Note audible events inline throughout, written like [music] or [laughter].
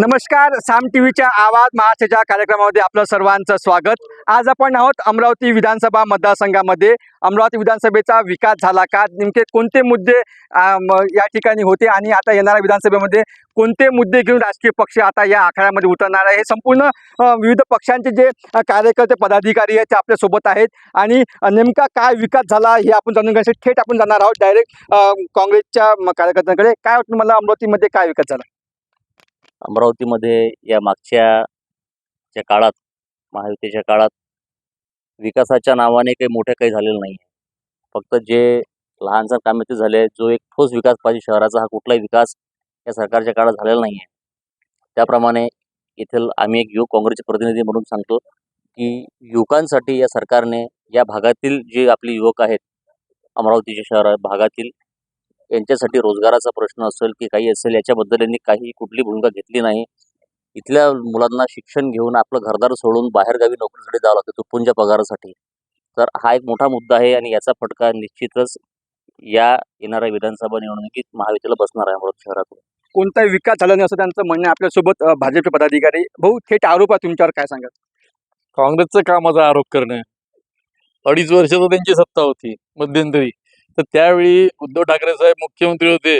नमस्कार साम टीव्हीच्या आवाज महाराष्ट्राच्या कार्यक्रमामध्ये आपलं सर्वांचं स्वागत. आज आपण आहोत अमरावती विधानसभा मतदारसंघामध्ये. अमरावती विधानसभेचा विकास झाला का? नेमके कोणते मुद्दे या ठिकाणी होते आणि आता येणाऱ्या विधानसभेमध्ये कोणते मुद्दे घेऊन राजकीय पक्ष आता या आखाड्यामध्ये उतरणार आहे? हे संपूर्ण विविध पक्षांचे जे कार्यकर्ते पदाधिकारी आहेत ते आपल्यासोबत आहेत. आणि नेमका काय विकास झाला हे आपण जाणून घ्यायचं थेट आपण जाणार आहोत. डायरेक्ट काँग्रेसच्या कार्यकर्त्यांकडे. काय वाटतं मला अमरावतीमध्ये काय विकास झाला? अमरावतीमध्ये या मागच्या ज्या काळात महायुतीच्या काळात विकासाच्या नावाने काही मोठे काही झालेलं नाही फक्त जे लहानसहान कामे ते झाले जो एक ठोस विकास पाहिजे शहराचा हा कुठलाही विकास या सरकारच्या काळात झालेला नाही आहे त्याप्रमाणे येथील आम्ही एक युवक काँग्रेसचे प्रतिनिधी म्हणून सांगतो की युवकांसाठी या सरकारने या भागातील जे आपले युवक आहेत अमरावतीच्या शहर भागातील यांच्यासाठी रोजगाराचा प्रश्न असेल की काही असेल याच्याबद्दल यांनी काही कुठली भूमिका घेतली नाही. इथल्या मुलांना शिक्षण घेऊन आपलं घरदार सोडून बाहेरगावी नोकरीसाठी जावं लागतं तुटपुंच्या पगारासाठी. तर हा एक मोठा मुद्दा आहे आणि याचा फटका निश्चितच या येणाऱ्या विधानसभा निवडणुकीत महायुतीला बसणार आहे अमरावती शहरातून. कोणताही विकास झाला नाही असं त्यांचं म्हणणं. आपल्यासोबत भाजपचे पदाधिकारी. भाऊ थेट आरोप आहे तुमच्यावर काय सांगा काँग्रेसचं कामाचा आरोप करणे. अडीच वर्ष तर त्यांची सत्ता होती मध्यंतरी. तर त्यावेळी उद्धव ठाकरे साहेब मुख्यमंत्री होते.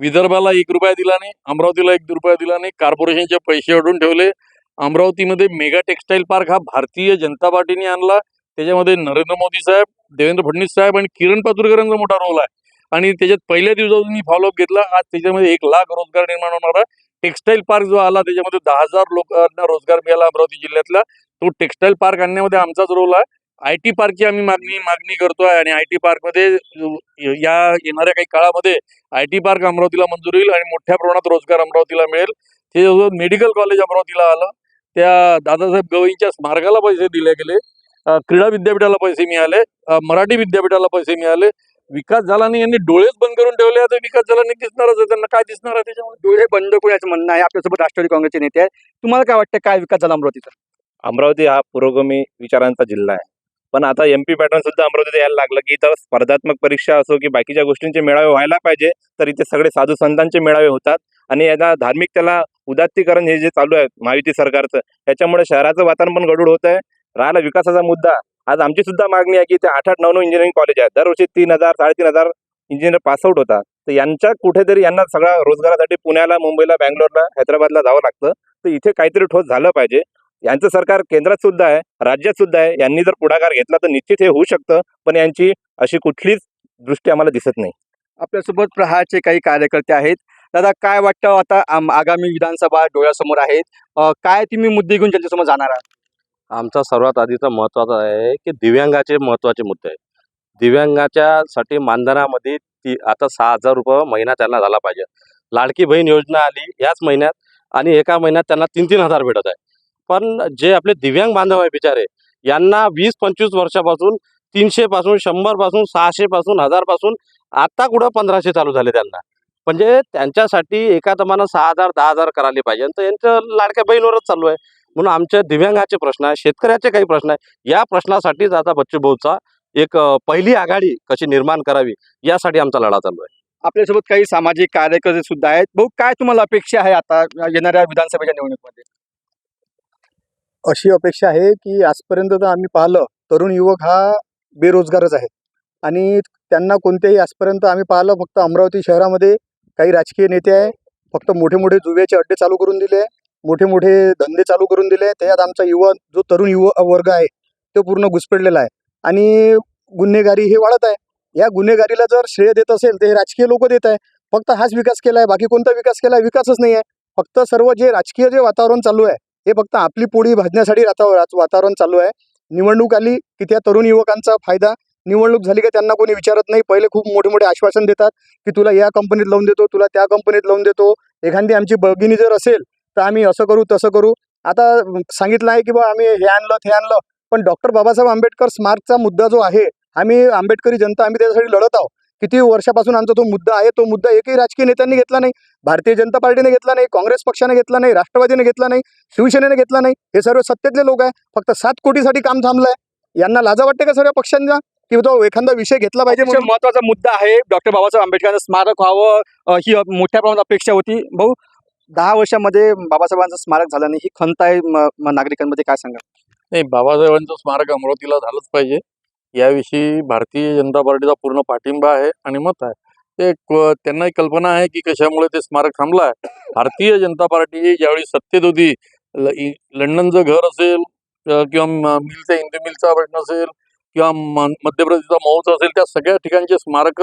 विदर्भाला एक रुपया दिला नाही अमरावतीला एक रुपया दिला नाही कॉर्पोरेशनचे पैसे अडून ठेवले. अमरावतीमध्ये मेगा टेक्सटाईल पार्क हा भारतीय जनता पार्टीने आणला. त्याच्यामध्ये नरेंद्र मोदी साहेब देवेंद्र फडणवीस साहेब आणि किरण पातुरकरांचा मोठा रोल आहे. आणि त्याच्यात पहिल्या दिवसातून मी फॉलोअप घेतला. आज त्याच्यामध्ये एक लाख रोजगार निर्माण होणारा टेक्सटाईल पार्क जो आला त्याच्यामध्ये दहा हजार लोकांना रोजगार मिळाला अमरावती जिल्ह्यातला. तो टेक्सटाईल पार्क आणण्यामध्ये आमचाच रोल आहे. आय टी पार्कची आम्ही मागणी मागणी करतोय आणि आय टी पार्कमध्ये या येणाऱ्या काही काळामध्ये आय टी पार्क अमरावतीला मंजूर होईल आणि मोठ्या प्रमाणात रोजगार अमरावतीला मिळेल. ते जो मेडिकल कॉलेज अमरावतीला आलं त्या दादासाहेब गवईंच्या स्मारकाला पैसे दिले गेले क्रीडा विद्यापीठाला पैसे मिळाले मराठी विद्यापीठाला पैसे मिळाले. विकास झाला नाही यांनी डोळेच बंद करून ठेवले तर विकास झाला नाही दिसणारच आहे त्यांना काय दिसणार आहे त्याच्यामध्ये? डोळे बंद करू याचं म्हणणं आहे. आपल्यासोबत राष्ट्रवादी काँग्रेसचे नेते आहेत. तुम्हाला काय वाटतं काय विकास झाला अमरावतीचा? अमरावती हा पुरोगामी विचारांचा जिल्हा आहे. पण आता एम पी पॅटर्न सुद्धा अमरावतीत यायला लागलं की इथं स्पर्धात्मक परीक्षा असो की बाकीच्या गोष्टींचे मेळावे व्हायला पाहिजे तर इथे सगळे साधू संतांचे मेळावे होतात. आणि याचा धार्मिक त्याला उदात्तीकरण हे जे चालू आहे महायुती सरकारचं त्याच्यामुळे शहराचं वातावरण पण गडूळ होत आहे राहिला विकासाचा मुद्दा. आज आमची सुद्धा मागणी आहे की ते आठ आठ नऊ नऊ इंजिनिअरिंग कॉलेज आहे दरवर्षी तीन हजार साडेतीन हजार इंजिनियर पासआउट होतात. तर यांच्या कुठेतरी यांना सगळ्या रोजगारासाठी पुण्याला मुंबईला बँगलोरला हैदराबादला जावं लागतं. तर इथे काहीतरी ठोस झालं पाहिजे. यांचं सरकार केंद्रात सुद्धा आहे राज्यात सुद्धा आहे. यांनी जर पुढाकार घेतला तर निश्चित हे होऊ शकतं पण यांची अशी कुठलीच दृष्टी आम्हाला दिसत नाही. आपल्यासोबत प्रहारचे काही कार्यकर्ते आहेत. दादा काय वाटतं आता आम- आगामी विधानसभा डोळ्यासमोर आहेत? काय तुम्ही मुद्दे घेऊन त्यांच्यासमोर जाणार आहात? आमचा सर्वात आधीचा महत्त्वाचा आहे की दिव्यांगाचे महत्त्वाचे मुद्दे आहे दिव्यांगाच्या साठी मानधनामध्ये ती आता सहा हजार रुपये महिना त्यांना झाला पाहिजे. लाडकी बहीण योजना आली याच महिन्यात आणि एका महिन्यात त्यांना तीन तीन हजार भेटत आहे. पण जे आपले दिव्यांग बांधव आहे बिचारे यांना वीस पंचवीस वर्षापासून तीनशे पासून शंभरपासून सहाशे पासून हजारपासून आता कुठं पंधराशे चालू झाले त्यांना. म्हणजे त्यांच्यासाठी एका दमानं सहा हजार दहा हजार करायला पाहिजे. तर यांचं लाडक्या बहीणवरच चालू आहे म्हणून आमच्या दिव्यांगाचे प्रश्न आहे शेतकऱ्याचे काही प्रश्न आहे या प्रश्नासाठीच आता बच्चू भाऊचा एक पहिली आघाडी कशी निर्माण करावी यासाठी आमचा लढा चालू आहे आपल्यासोबत काही सामाजिक कार्यकर्ते सुद्धा आहेत. भाऊ काय तुम्हाला अपेक्षा आहे आता येणाऱ्या विधानसभेच्या निवडणुकीमध्ये? अशी अपेक्षा आहे की आजपर्यंत तर आम्ही पाहिलं तरुण युवक हा बेरोजगारच आहे. आणि त्यांना कोणत्याही आजपर्यंत आम्ही पाहिलं फक्त अमरावती शहरामध्ये काही राजकीय नेते आहे फक्त मोठे मोठे जुव्याचे अड्डे चालू करून दिले मोठे मोठे धंदे चालू करून दिले त्याच्यात आमचा युवा जो तरुण युवा वर्ग आहे तो पूर्ण घुसपेडलेला आहे. आणि गुन्हेगारी हे वाढत आहे. या गुन्हेगारीला जर श्रेय देत असेल तर हे राजकीय लोक देत आहे. फक्त हाच विकास केला आहे बाकी कोणता विकास केला आहे विकासच नाही आहे. फक्त सर्व जे राजकीय जे वातावरण चालू आहे हे फक्त आपली पोळी भाजण्यासाठी आता वातावरण चालू आहे. निवडणूक आली की त्या तरुण युवकांचा फायदा. निवडणूक झाली की त्यांना कोणी विचारत नाही. पहिले खूप मोठे मोठे आश्वासन देतात की तुला या कंपनीत लावून देतो तुला त्या कंपनीत लावून देतो. एखादी आमची बगिनी जर असेल तर आम्ही असं करू तसं करू. आता सांगितलं आहे की बा आम्ही हे आणलं ते आणलं. पण डॉक्टर बाबासाहेब आंबेडकर स्मार्टचा मुद्दा जो आहे आम्ही आंबेडकरी जनता आम्ही त्याच्यासाठी लढत आहोत. किती वर्षापासून आमचा तो मुद्दा आहे तो मुद्दा एकही राजकीय नेत्यांनी घेतला नाही भारतीय जनता पार्टीने घेतला नाही काँग्रेस पक्षाने घेतला नाही राष्ट्रवादीने घेतला नाही शिवसेनेने घेतला नाही हे सर्व सत्तेतले लोक आहे फक्त सात कोटीसाठी काम थांबलंय. यांना लाजा वाटते का सर्व पक्षांना? की तो एखादा विषय घेतला पाहिजे महत्त्वाचा मुद्दा आहे डॉक्टर बाबासाहेब आंबेडकरांचं स्मारक व्हावं ही मोठ्या प्रमाणात अपेक्षा होती. भाऊ दहा वर्षामध्ये बाबासाहेबांचं स्मारक झालं नाही ही खंत आहे नागरिकांमध्ये काय सांगा नाही बाबासाहेबांचं स्मारक अमरावतीला झालंच पाहिजे. याविषयी भारतीय जनता पार्टीचा पूर्ण पाठिंबा आहे आणि मत आहे. ते त्यांनाही कल्पना आहे की कशामुळे ते स्मारक थांबलं आहे भारतीय जनता पार्टी ज्यावेळी सत्तेत होती ल- लंडनचं घर असेल किंवा मिलचा हिंदू मिलचा प्रश्न असेल किंवा मध्य प्रदेशचा महोत्सव असेल त्या सगळ्या ठिकाणचे स्मारक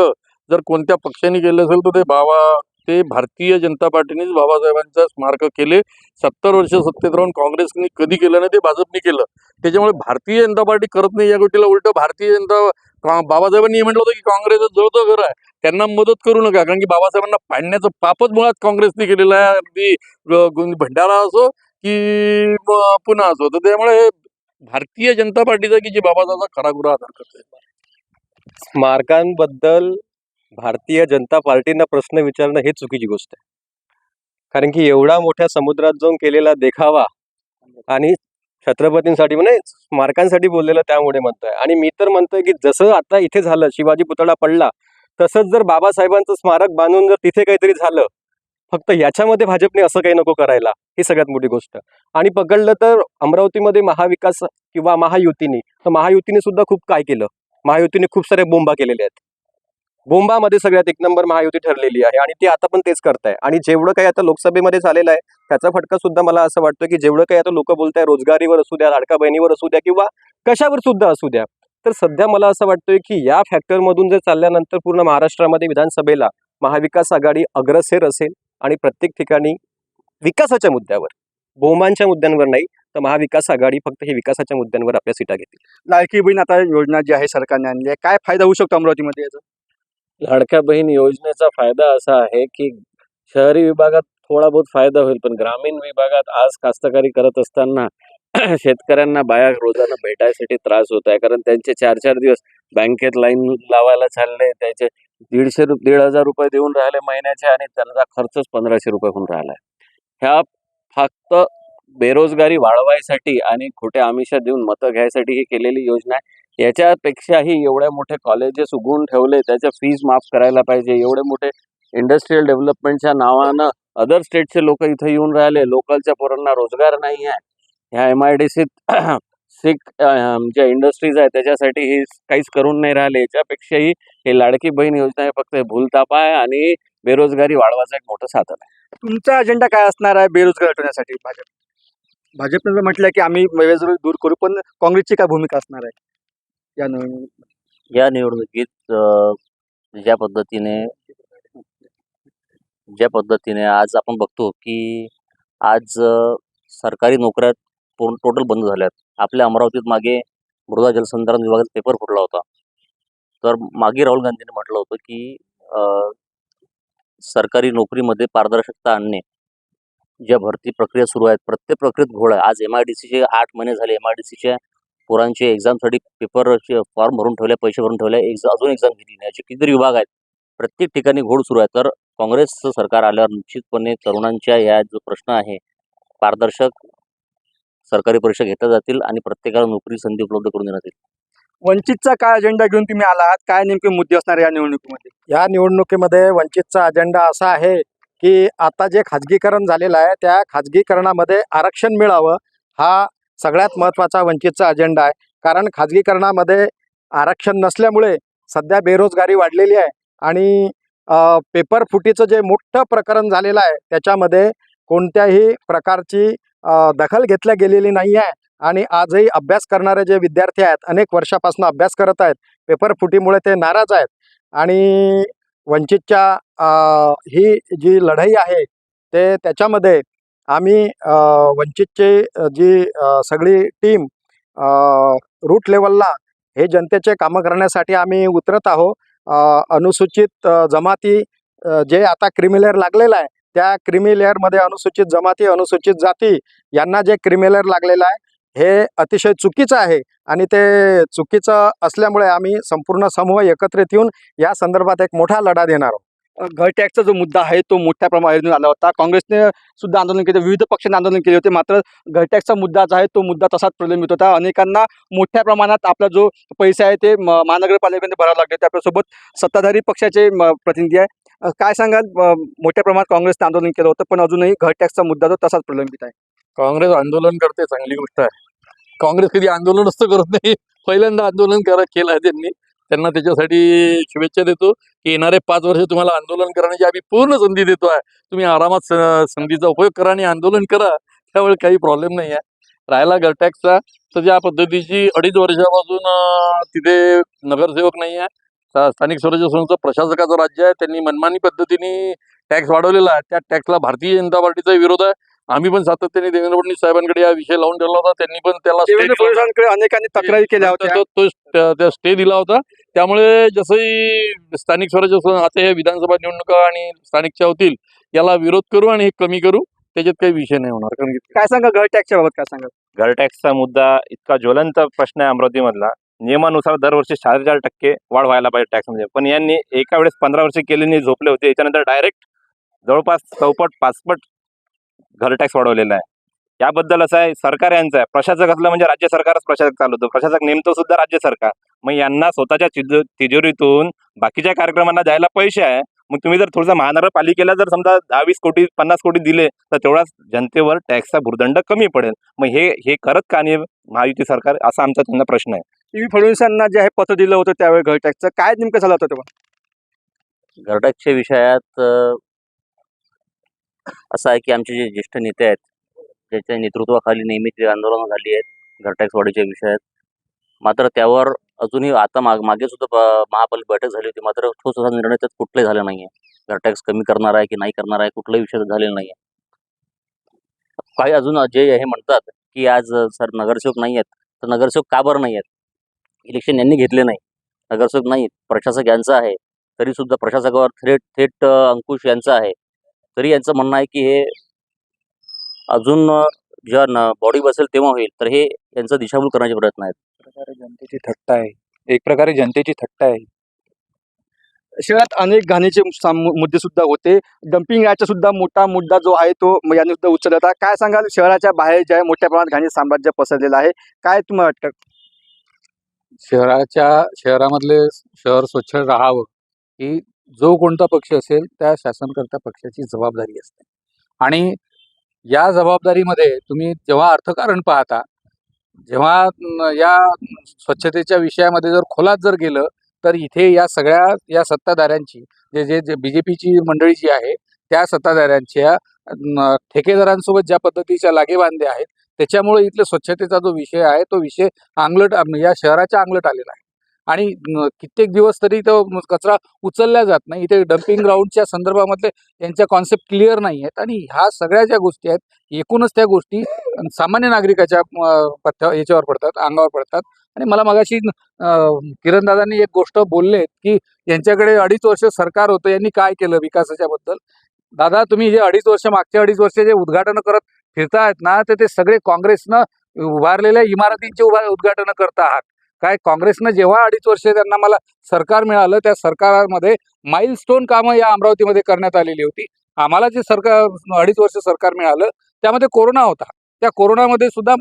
जर कोणत्या पक्षाने केले असेल तर ते बाबा ते भारतीय जनता पार्टीनेच बाबासाहेबांचा स्मारक केले. सत्तर वर्ष सत्तेत राहून काँग्रेसने कधी केलं नाही ते भाजपने केलं. त्याच्यामुळे भारतीय जनता पार्टी करत नाही या गोष्टीला उलट भारतीय जनता बाबासाहेबांनी हे म्हटलं होतं की काँग्रेसचं जळतं घर आहे. त्यांना मदत करू नका कारण की बाबासाहेबांना पाडण्याचं पापच मुळात काँग्रेसने केलेलं आहे. अगदी भंडारा असो की पुन्हा असो. तर त्यामुळे भारतीय जनता पार्टीचा की जे बाबासाहेबांचा खराखुरा आधार करते स्मारकांबद्दल भारतीय जनता पार्टीनं प्रश्न विचारणं हे चुकीची गोष्ट आहे. कारण की एवढा मोठ्या समुद्रात जाऊन केलेला देखावा आणि छत्रपतींसाठी म्हणजे स्मारकांसाठी बोललेलं त्यामुळे म्हणतोय. आणि मी तर म्हणतोय की जसं आता इथे झालं शिवाजी पुतळा पडला तसंच जर बाबासाहेबांचं स्मारक बांधून जर तिथे काहीतरी झालं फक्त याच्यामध्ये भाजपने असं काही नको करायला ही सगळ्यात मोठी गोष्ट. आणि पकडलं तर अमरावतीमध्ये महाविकास किंवा महायुतीने तर महायुतीने सुद्धा खूप काय केलं? महायुतीने खूप साऱ्या बोंबा केलेल्या आहेत. बोंबामध्ये सगळ्यात एक नंबर महायुती ठरलेली आहे आणि ती आता पण तेच करताय. आणि जेवढं काही आता लोकसभेमध्ये झालेलं आहे त्याचा फटका सुद्धा मला असं वाटतं की जेवढं काही आता लोक बोलताय रोजगारीवर असू द्या लाडका बहिणीवर असू द्या किंवा कशावर सुद्धा असू द्या तर सध्या मला असं वाटतंय की या फॅक्टरमधून जर चालल्यानंतर पूर्ण महाराष्ट्रामध्ये विधानसभेला महाविकास आघाडी अग्रसेर असेल आणि प्रत्येक ठिकाणी विकासाच्या मुद्द्यावर बोंबांच्या मुद्द्यांवर नाही तर महाविकास आघाडी फक्त हे विकासाच्या मुद्द्यांवर आपल्या सीटा घेतील. लाडकी बहीण आता योजना जी आहे सरकारने आणली आहे काय फायदा होऊ शकतो अमरावतीमध्ये याचा? लाडक्या बहीण योजनेचा फायदा असा आहे की शहरी विभागात थोडा बहुत फायदा होईल पण ग्रामीण विभागात आज कास्तकारी करत असताना [clears throat] शेतकऱ्यांना बाया रोजानं भेटायसाठी त्रास होत आहे. कारण त्यांचे चार चार दिवस बँकेत लाईन लावायला चालले त्याचे दीडशे रु दीड हजार रुपये देऊन राहिले महिन्याचे आणि त्यांचा खर्चच पंधराशे रुपये होऊन राहिला आहे ह्या फक्त बेरोजगारी वाढवायसाठी आणि खोट्या आमिषा देऊन मतं घ्यायसाठी ही केलेली योजना आहे. याच्यापेक्षाही एवढ्या मोठे कॉलेजेस उघडून ठेवले त्याच्या फीज माफ करायला पाहिजे. एवढे मोठे इंडस्ट्रीयल डेव्हलपमेंटच्या नावानं अदर स्टेटचे लोक इथं येऊन राहिले. लोकलच्या पोरांना रोजगार नाही आहे ह्या एम आय डी सीत सिक ज्या इंडस्ट्रीज आहे त्याच्यासाठी हे काहीच करून नाही राहिले. याच्यापेक्षाही हे लाडकी बहीण योजना हे फक्त भूलताप आहे आणि बेरोजगारी वाढवायचं एक मोठं साधन आहे. तुमचा अजेंडा काय असणार आहे बेरोजगार हटवण्यासाठी भाजप? भाजपने म्हटलं की आम्ही बेरोजगारी दूर करू पण काँग्रेसची काय भूमिका असणार आहे? या निवडणुकीत या निवडणुकीत अ, ज्या पद्धतीने ज्या पद्धतीने आज आपण बघतो की आज अ, सरकारी नोकऱ्या पूर्ण टोटल बंद झाल्यात. आपल्या अमरावतीत मागे मृदा जलसंधारण विभागाचा पेपर फुटला होता. तर मागे राहुल गांधींनी म्हटलं होतं की अ, सरकारी नोकरीमध्ये पारदर्शकता आणणे ज्या भरती प्रक्रिया सुरू आहेत प्रत्येक प्रक्रियेत घोळ आहे. आज एम आय डी सीचे आठ महिने झाले. एम आय डी सीच्या पोरांचे एक्झामसाठी पेपरचे फॉर्म भरून ठेवले पैसे भरून ठेवले एक्झ अजून एक्झाम घेतली. नाही असे कितीतरी विभाग आहेत. प्रत्येक ठिकाणी घोड सुरू आहे. तर काँग्रेसचं सरकार आल्यावर निश्चितपणे तरुणांच्या या जो प्रश्न आहे पारदर्शक सरकारी परीक्षा घेतल्या जातील आणि प्रत्येकाला नोकरी संधी उपलब्ध करून देण्यात येईल. वंचितचा काय अजेंडा घेऊन तुम्ही आला आहात काय नेमके मुद्दे असणार या निवडणुकीमध्ये? या निवडणुकीमध्ये वंचितचा अजेंडा असा आहे की आता जे खाजगीकरण झालेलं आहे त्या खाजगीकरणामध्ये आरक्षण मिळावं हा सगळ्यात महत्त्वाचा वंचितचा अजेंडा आहे. कारण खाजगीकरणामध्ये आरक्षण नसल्यामुळे सध्या बेरोजगारी वाढलेली आहे. आणि पेपर फुटीचं जे मोठं प्रकरण झालेलं आहे त्याच्यामध्ये कोणत्याही प्रकारची दखल घेतल्या गेलेली नाही आहे. आणि आजही अभ्यास करणारे जे विद्यार्थी आहेत अनेक वर्षापासून अभ्यास करत आहेत पेपर फुटीमुळे ते नाराज आहेत. आणि वंचितच्या ही जी लढाई आहे ते त्याच्यामध्ये आम्ही वंचितचे वंचितची जी सगळी टीम रूट लेवलला हे जनतेचे कामं करण्यासाठी आम्ही उतरत आहोत. अनुसूचित जमाती जे आता क्रिमिलेअर लागलेलं आहे त्या क्रिमिलेअरमध्ये अनुसूचित जमाती अनुसूचित जाती यांना जे क्रिमिलेअर लागलेलं आहे हे अतिशय चुकीचं आहे आणि ते चुकीचं असल्यामुळे आम्ही संपूर्ण समूह एकत्रित येऊन या संदर्भात एक मोठा लढा देणार आहोत. अ, घर टॅक्सचा जो मुद्दा आहे तो मोठ्या प्रमाणात आला होता. काँग्रेसने सुद्धा आंदोलन केले. विविध पक्षांनी आंदोलन केले होते. मात्र घर टॅक्सचा मुद्दा जो आहे तो मुद्दा तसाच प्रलंबित होता. अनेकांना मोठ्या प्रमाणात आपला जो पैसा आहे ते महानगरपालिकेने महानगरपालिकेमध्ये भरावा लागले त्याच्यासोबत सत्ताधारी पक्षाचे प्रतिनिधी आहे. काय सांगाल? मोठ्या प्रमाणात काँग्रेसने आंदोलन केलं होतं पण अजूनही घर टॅक्सचा मुद्दा जो तसाच प्रलंबित आहे. काँग्रेस आंदोलन करते चांगली गोष्ट आहे. काँग्रेस कधी आंदोलनच तर करत नाही. पहिल्यांदा आंदोलन करा केलं आहे त्यांनी. त्यांना त्याच्यासाठी शुभेच्छा देतो की येणारे पाच वर्ष तुम्हाला आंदोलन करण्याची आम्ही पूर्ण संधी देतो आहे. तुम्ही आरामात संधीचा उपयोग करा आणि आंदोलन करा. त्यामुळे काही प्रॉब्लेम नाही आहे. राहिला गटॅक्सचा तर ज्या पद्धतीची अडीच वर्षापासून तिथे नगरसेवक नाही आहे. स्थानिक स्वराज्य संस्था प्रशासकाचं राज्य आहे. त्यांनी मनमानी पद्धतीने टॅक्स वाढवलेला आहे. त्या टॅक्सला भारतीय जनता पार्टीचा विरोध आहे. आम्ही पण सातत्याने देवेंद्र फडणवीस साहेबांकडे हा विषय लावून ठेवला होता. त्यांनी पण त्याला stay देवेंद्र दिला होता. फडणवीसांकडे अनेकांनी तक्रारी केल्या होत्या. तो- त्या स्टे दिला होता. त्यामुळे जसंही स्थानिक स्वराज्य आता या विधानसभा निवडणुका आणि स्थानिकच्या होतील याला विरोध करू आणि हे कमी करू त्याच्यात काही विषय नाही होणार. कारण की काय सांगा घर टॅक्सच्या बाबत काय सांगा? घर टॅक्सचा मुद्दा इतका ज्वलंत प्रश्न आहे अमरावतीमधला. नियमानुसार दरवर्षी चार टक्के वाढ व्हायला पाहिजे टॅक्समध्ये. पण यांनी एका वेळेस पंधरा वर्ष केलेली झोपले होते. याच्यानंतर डायरेक्ट जवळपास चौपट पाचपट घर टॅक्स वाढवलेला आहे. याबद्दल असं आहे सरकार यांचं आहे. प्रशासक असलं म्हणजे राज्य सरकारच प्रशासक चालवतो प्रशासक नेमतो सुद्धा राज्य सरकार. मग यांना स्वतःच्या तिजो तिजोरीतून बाकीच्या कार्यक्रमांना द्यायला पैसे आहे. मग तुम्ही जर थोडंसं महानगरपालिकेला जर समजा दहा वीस कोटी पन्नास कोटी दिले तर तेवढाच जनतेवर टॅक्सचा भूर्दंड कमी पडेल. मग हे हे करत का नाही महायुती सरकार? असा आमचा त्यांना प्रश्न आहे. टी फडणवीसांना जे आहे पत्र दिलं होतं त्यावेळी घर टॅक्सचं काय नेमकं झालं होतं तेव्हा? गरडकच्या विषयात असं आहे की आमचे जे ज्येष्ठ नेते आहेत ज्याच्या नेतृत्वाखाली नेहमी ते आंदोलनं झाली आहेत घरटॅक्स वाढीच्या विषयात मात्र त्यावर अजूनही आता माग मागे सुद्धा प- महापालिका बैठक झाली होती मात्र ठोस असा निर्णय त्यात कुठलाही झाला नाही आहे घरटॅक्स कमी करणार आहे की नाही करणार आहे कुठलाही विषय झालेला नाही आहे काही अजून जे हे म्हणतात की आज सर नगरसेवक नाही आहेत तर नगरसेवक का बरं नाही आहेत? इलेक्शन यांनी घेतले नाही. नगरसेवक नाही प्रशासक यांचा आहे तरी सुद्धा प्रशासकावर थेट थेट अंकुश यांचा आहे. तरी यांचं म्हणणं आहे की हे अजून जेव्हा न बॉडी बसेल तेव्हा होईल. तर हे यांचा दिशाभूल करण्याचे प्रयत्न आहेत. प्रकारे जनतेची थट्टा आहे. एक प्रकारे जनतेची थट्टा आहे. शहरात अनेक घाणीचे साम- मुद्दे सुद्धा होते. डम्पिंग याचा सुद्धा मोठा मुद्दा जो आहे तो यांनी सुद्धा उचलला होता. काय सांगाल? शहराच्या बाहेर जे आहे मोठ्या प्रमाणात घाणी साम्राज्य पसरलेलं आहे काय तुम्हाला वाटतं? शहराच्या शहरामधले शहर स्वच्छ राहावं ही जो कोणता पक्ष असेल त्या शासनकर्त्या पक्षाची जबाबदारी असते. आणि या जबाबदारीमध्ये तुम्ही जेव्हा अर्थकारण पाहता जेव्हा या स्वच्छतेच्या विषयामध्ये जर खोलात जर गेलं तर इथे या सगळ्या या सत्ताधाऱ्यांची जे जे जे बी जे पीची मंडळी जी आहे त्या सत्ताधाऱ्यांच्या ठेकेदारांसोबत ज्या पद्धतीच्या लागेबांधे आहेत त्याच्यामुळे इथल्या स्वच्छतेचा जो विषय आहे तो विषय आंगलट या शहराच्या आंगलट आलेला आहे. आणि कित्येक दिवस तरी तो कचरा उचलला जात नाही. इथे डम्पिंग ग्राउंडच्या संदर्भामधले यांच्या कॉन्सेप्ट क्लिअर नाही आहेत. आणि ह्या सगळ्या ज्या गोष्टी आहेत एकूणच त्या गोष्टी सामान्य नागरिकाच्या पथ्या याच्यावर पडतात अंगावर पडतात. आणि मला मगाशी किरण दादांनी एक गोष्ट बोलले की यांच्याकडे अडीच वर्ष सरकार होतं यांनी काय केलं विकासाच्या बद्दल? दादा तुम्ही जे अडीच वर्ष मागच्या अडीच वर्ष जे उद्घाटन करत फिरतायत ना तर ते सगळे काँग्रेसनं उभारलेल्या इमारतींचे उभा उद्घाटन करत आहात. काय काँग्रेसनं जेव्हा अडीच वर्ष त्यांना मला सरकार मिळालं त्या सरकारामध्ये माइलस्टोन कामं या अमरावतीमध्ये करण्यात आलेली होती. आम्हाला जे सरकार अडीच वर्ष सरकार मिळालं त्यामध्ये कोरोना होता. त्या कोरोनामध्ये सुद्धा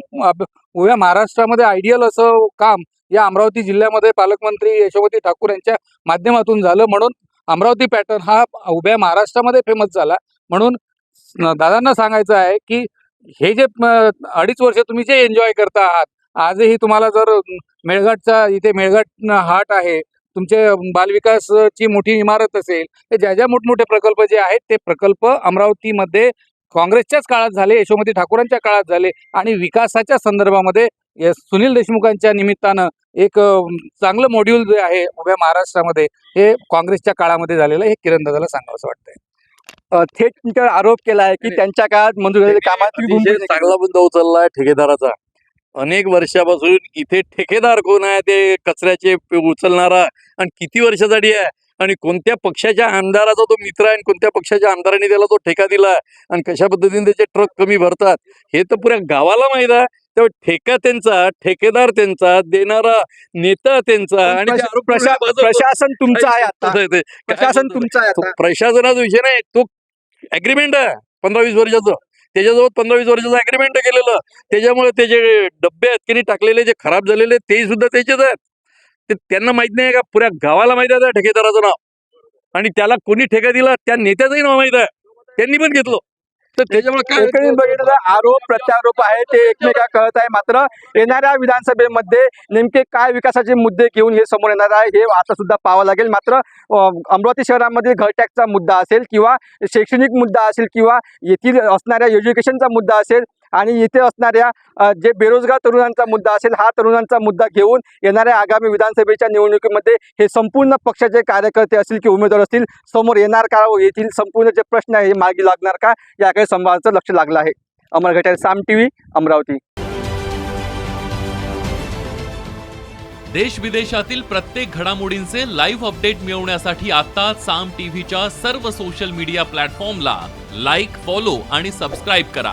उभ्या महाराष्ट्रामध्ये आयडियल असं काम या अमरावती जिल्ह्यामध्ये पालकमंत्री यशोमती ठाकूर यांच्या माध्यमातून झालं. म्हणून अमरावती पॅटर्न हा उभ्या महाराष्ट्रामध्ये फेमस झाला. म्हणून दादांना सांगायचं आहे की हे जे अडीच वर्ष तुम्ही जे एन्जॉय करता आहात आजही तुम्हाला जर मेळघाटचा इथे मेळघाट हाट आहे तुमचे बालविकासची मोठी इमारत असेल हे ज्या ज्या मोठमोठे प्रकल्प जे आहेत ते प्रकल्प अमरावतीमध्ये काँग्रेसच्याच काळात झाले यशोमती ठाकूरांच्या काळात झाले आणि विकासाच्या संदर्भामध्ये या सुनील देशमुखांच्या निमित्तानं एक चांगलं मॉड्यूल जे आहे उभ्या महाराष्ट्रामध्ये हे काँग्रेसच्या काळामध्ये झालेलं हे किरण दादाला सांगावं असं वाटतंय. थेट तुमच्यावर आरोप केला आहे की त्यांच्या काळात मंजूर झालेल्या कामात. चांगला मुद्दा उचललाय ठेकेदाराचा. अनेक वर्षापासून इथे ठेकेदार कोण आहे? ते कचऱ्याचे उचलणारा आणि किती वर्षासाठी आहे? आणि कोणत्या पक्षाच्या आमदाराचा तो मित्र आहे आणि कोणत्या पक्षाच्या आमदाराने त्याला तो ठेका दिला? आणि कशा पद्धतीने त्याचे ट्रक कमी भरतात? हे तर पुऱ्या गावाला माहीत आहे. तेव्हा ठेका त्यांचा ठेकेदार त्यांचा देणारा नेता त्यांचा आणि प्रशासन तुमचं आहे प्रशासन? तुमचं आहे प्रशासनाचा विषय नाही. तो अग्रीमेंट आहे. पंधरा वीस वर्षाचं. त्याच्याजवळ पंधरा वीस वर्षाचं अग्रीमेंट केलेलं. त्याच्यामुळे त्याचे डब्बे आहेत की नाही टाकलेले जे खराब झालेले ते सुद्धा त्याचेच आहेत. ते त्यांना माहीत नाही का? पुऱ्या गावाला माहीत आहे त्या ठेकेदाराचं नाव. आणि त्याला कोणी ठेका दिला त्या नेत्याचंही नाव माहीत आहे. त्यांनी पण घेतलं. तर त्याच्यामुळे काय एकंदरीत बघितलं आरोप प्रत्यारोप आहे ते एकमेका कळत आहे. मात्र येणाऱ्या विधानसभेमध्ये नेमके काय विकासाचे मुद्दे घेऊन हे समोर येणार आहे हे आता सुद्धा पाहावं लागेल. मात्र अमरावती शहरामध्ये घर टॅक्सचा मुद्दा असेल किंवा शैक्षणिक मुद्दा असेल किंवा येथील असणाऱ्या एज्युकेशनचा मुद्दा असेल आणि इथे असणाऱ्या जे बेरोजगार तरुणांचा मुद्दा असेल हा तरुणांचा मुद्दा घेऊन येणाऱ्या आगामी विधानसभेच्या निवडणुकीमध्ये हे संपूर्ण पक्षाचे कार्यकर्ते असतील किंवा उमेदवार असतील समोर येणार का व येथील संपूर्ण जे प्रश्न आहे हे मार्गी लागणार का याकडे संभावाचं लक्ष लागलं आहे. Amar Ghatare Saam T V Amravati. देश विदेशातील प्रत्येक घडामोडींचे लाईव्ह अपडेट मिळवण्यासाठी आता साम टीव्हीच्या सर्व सोशल मीडिया प्लॅटफॉर्मला लाईक फॉलो आणि सबस्क्राईब करा.